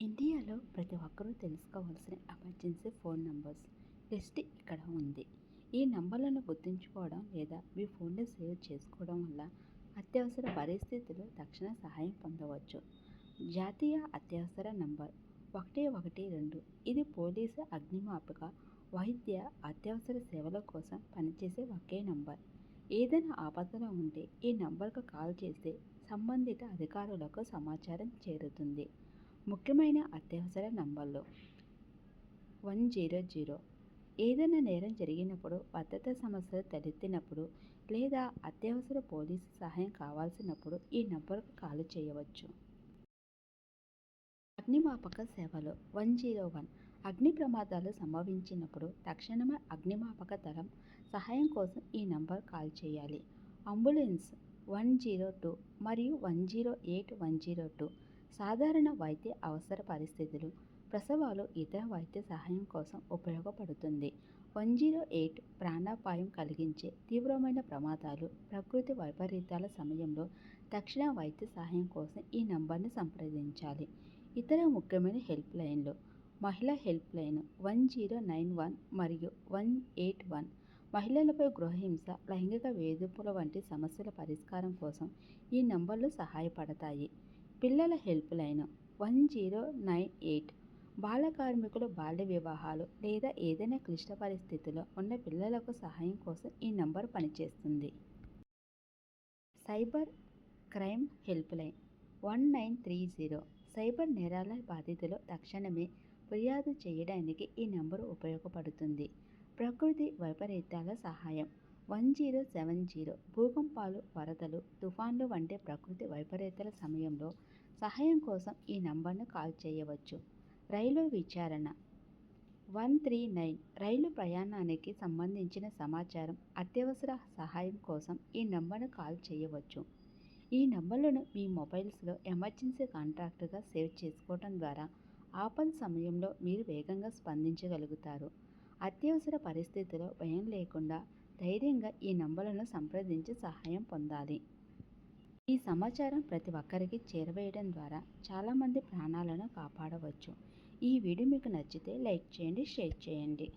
ఇండియాలో ప్రతి ఒక్కరూ తెలుసుకోవాల్సిన ఎమర్జెన్సీ ఫోన్ నంబర్స్ లిస్ట్ ఇక్కడ ఉంది. ఈ నంబర్లను గుర్తుంచుకోవడం లేదా మీ ఫోన్లో సేవ్ చేసుకోవడం వల్ల అత్యవసర పరిస్థితుల్లో తక్షణ సహాయం పొందవచ్చు. జాతీయ అత్యవసర నంబర్ ఒకటి ఒకటి రెండు. ఇది పోలీసు అగ్నిమాపక వైద్య అత్యవసర సేవల కోసం పనిచేసే ఒకే నంబర్. ఏదైనా ఆపదలో ఉంటే ఈ నంబర్కు కాల్ చేస్తే సంబంధిత అధికారులకు సమాచారం చేరుతుంది. ముఖ్యమైన అత్యవసర నంబర్లు. One zero zero. ఏదైనా నేరం జరిగినప్పుడు భద్రతా సమస్యలు తలెత్తినప్పుడు లేదా అత్యవసర పోలీసు సహాయం కావాల్సినప్పుడు ఈ నంబర్కు కాల్ చేయవచ్చు. అగ్నిమాపక సేవలు. One zero one. అగ్ని ప్రమాదాలు సంభవించినప్పుడు తక్షణమే అగ్నిమాపక దళం సహాయం కోసం ఈ నంబర్ కాల్ చేయాలి. అంబులెన్స్. One zero two. మరియు one zero eight one zero two. సాధారణ వైద్య అవసర పరిస్థితులు ప్రసవాలు ఇతర వైద్య సహాయం కోసం ఉపయోగపడుతుంది. వన్ జీరో ఎయిట్ ప్రాణాపాయం కలిగించే తీవ్రమైన ప్రమాదాలు ప్రకృతి వైపరీత్యాల సమయంలో తక్షణ వైద్య సహాయం కోసం ఈ నంబర్ని సంప్రదించాలి. ఇతర ముఖ్యమైన హెల్ప్ లైన్లు మహిళా help line one zero nine one మరియు వన్ ఎయిట్ వన్. మహిళలపై గృహహింస లైంగిక వేధింపుల వంటి సమస్యల పరిష్కారం కోసం ఈ నంబర్లు సహాయపడతాయి. పిల్లల help line one zero nine eight. బాల కార్మికులు బాల్య వివాహాలు లేదా ఏదైనా క్లిష్ట పరిస్థితిలో ఉన్న పిల్లలకు సహాయం కోసం ఈ నంబర్ పనిచేస్తుంది. Cyber crime help line one nine three zero. Cyber నేరాల బాధితులు తక్షణమే ఫిర్యాదు చేయడానికి ఈ నంబరు ఉపయోగపడుతుంది. ప్రకృతి వైపరీత్యాల సహాయం వన్ జీరో సెవెన్ జీరో భూకంపాలు వరదలు తుఫాన్లు వంటి ప్రకృతి వైపరీత్యాల సమయంలో సహాయం కోసం ఈ నంబర్ను కాల్ చేయవచ్చు. రైలు విచారణ. వన్ త్రీ నైన్ రైలు ప్రయాణానికి సంబంధించిన సమాచారం అత్యవసర సహాయం కోసం ఈ నంబర్ను కాల్ చేయవచ్చు. ఈ నంబర్లను మీ మొబైల్స్లో ఎమర్జెన్సీ కాంట్రాక్ట్గా సేవ్ చేసుకోవడం ద్వారా ఆపద సమయంలో మీరు వేగంగా స్పందించగలుగుతారు. అత్యవసర పరిస్థితిలో భయం లేకుండా ధైర్యంగా ఈ నంబర్లను సంప్రదించి సహాయం పొందాలి. ఈ సమాచారం ప్రతి ఒక్కరికి చేరవేయడం ద్వారా చాలామంది ప్రాణాలను కాపాడవచ్చు. ఈ వీడియో మీకు నచ్చితే లైక్ చేయండి షేర్ చేయండి.